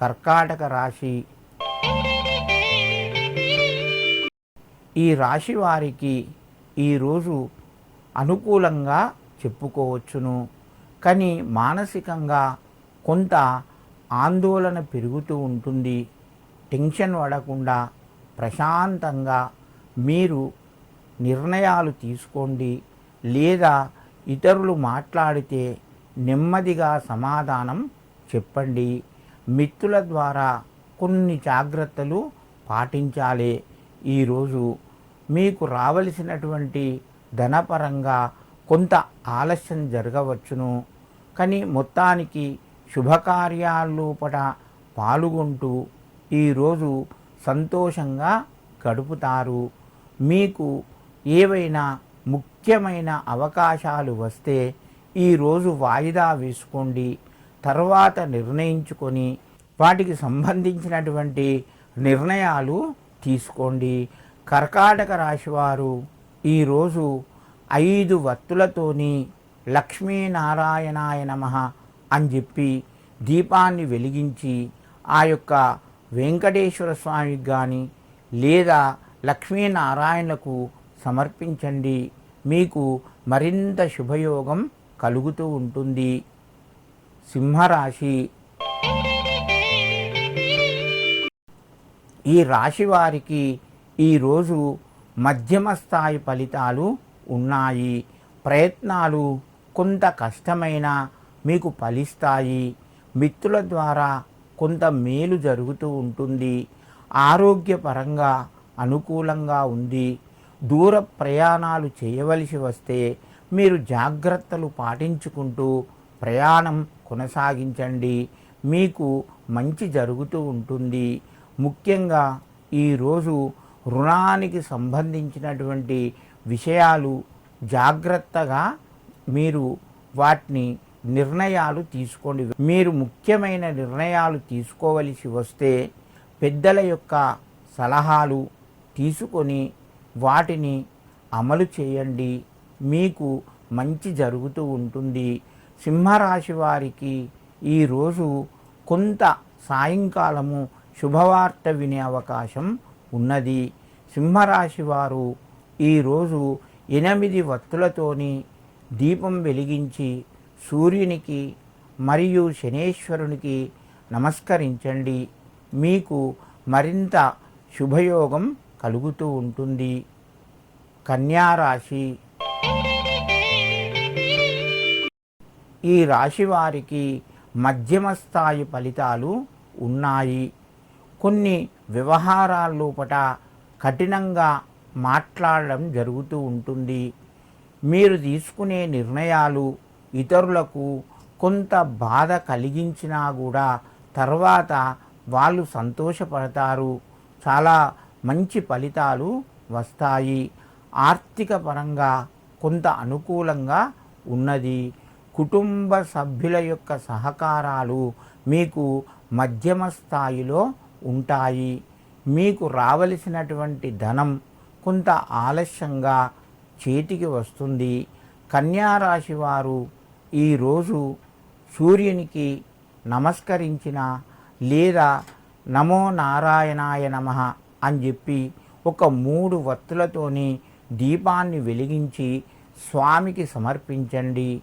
కర్కాటక రాశి. ఈ రాశి వారికి ఈరోజు అనుకూలంగా చెప్పుకోవచ్చును. కానీ మానసికంగా కొంత ఆందోళన పెరుగుతూ ఉంటుంది. టెన్షన్ పడకుండా ప్రశాంతంగా మీరు నిర్ణయాలు తీసుకోండి. లేదా ఇతరులు మాట్లాడితే నెమ్మదిగా సమాధానం చెప్పండి. మిత్రుల ద్వారా కొన్ని జాగ్రత్తలు పాటించాలి. ఈరోజు మీకు రావలసినటువంటి ధనపరంగా కొంత ఆలస్యం జరగవచ్చును. కానీ మొత్తానికి శుభకార్యాల్లోపట పాల్గొంటూ ఈరోజు సంతోషంగా గడుపుతారు. మీకు ఏవైనా ముఖ్యమైన అవకాశాలు వస్తే ఈరోజు వాయిదా వేసుకోండి. తర్వాత నిర్ణయించుకొని వాటికి సంబంధించినటువంటి నిర్ణయాలు తీసుకోండి. కర్కాటక రాశివారు ఈరోజు ఐదు వత్తులతోని లక్ష్మీనారాయణాయ నమ అని చెప్పి దీపాన్ని వెలిగించి ఆ యొక్క వెంకటేశ్వర స్వామికి కానీ లేదా లక్ష్మీనారాయణకు సమర్పించండి. మీకు మరింత శుభయోగం కలుగుతూ ఉంటుంది. సింహరాశి. ఈ రాశి వారికి ఈరోజు మధ్యమ స్థాయి ఫలితాలు ఉన్నాయి. ప్రయత్నాలు కొంత కష్టమైన మీకు ఫలిస్తాయి. మిత్రుల ద్వారా కొంత మేలు జరుగుతూ ఉంటుంది. ఆరోగ్యపరంగా అనుకూలంగా ఉంది. దూర ప్రయాణాలు చేయవలసి వస్తే మీరు జాగ్రత్తలు పాటించుకుంటూ ప్రయాణం కొనసాగించండి. మీకు మంచి జరుగుతూ ఉంటుంది. ముఖ్యంగా ఈరోజు రుణానికి సంబంధించినటువంటి విషయాలు జాగ్రత్తగా మీరు వాటిని నిర్ణయాలు తీసుకోండి. మీరు ముఖ్యమైన నిర్ణయాలు తీసుకోవలసి వస్తే పెద్దల యొక్క సలహాలు తీసుకొని వాటిని అమలు చేయండి. మీకు మంచి జరుగుతూ ఉంటుంది. సింహరాశి వారికి ఈరోజు కొంత సాయంకాలము శుభవార్త వినే అవకాశం ఉన్నది. సింహరాశి వారు ఈరోజు ఎనిమిది వత్తులతోని దీపం వెలిగించి సూర్యునికి మరియు శనేశ్వరునికి నమస్కరించండి. మీకు మరింత శుభయోగం కలుగుతూ ఉంటుంది. కన్యారాశి ఈ రాశి వారికి మధ్యమ స్థాయి ఫలితాలు ఉన్నాయి. కొన్ని వ్యవహారాల్లోపట కఠినంగా మాట్లాడడం జరుగుతూ ఉంటుంది. మీరు తీసుకునే నిర్ణయాలు ఇతరులకు కొంత బాధ కలిగించినా కూడా తర్వాత వాళ్ళు సంతోషపడతారు. చాలా మంచి ఫలితాలు వస్తాయి. ఆర్థిక పరంగా కొంత అనుకూలంగా ఉన్నది. కుటుంబ సభ్యుల యొక్క సహకారాలు మీకు మధ్యమ స్థాయిలో ఉంటాయి. మీకు రావలసినటువంటి ధనం కొంత ఆలస్యంగా చేతికి వస్తుంది. కన్యారాశి వారు ఈరోజు సూర్యునికి నమస్కరించిన లేదా నమో నారాయణాయ నమ అని చెప్పి ఒక మూడు వత్తులతోని దీపాన్ని వెలిగించి స్వామికి సమర్పించండి.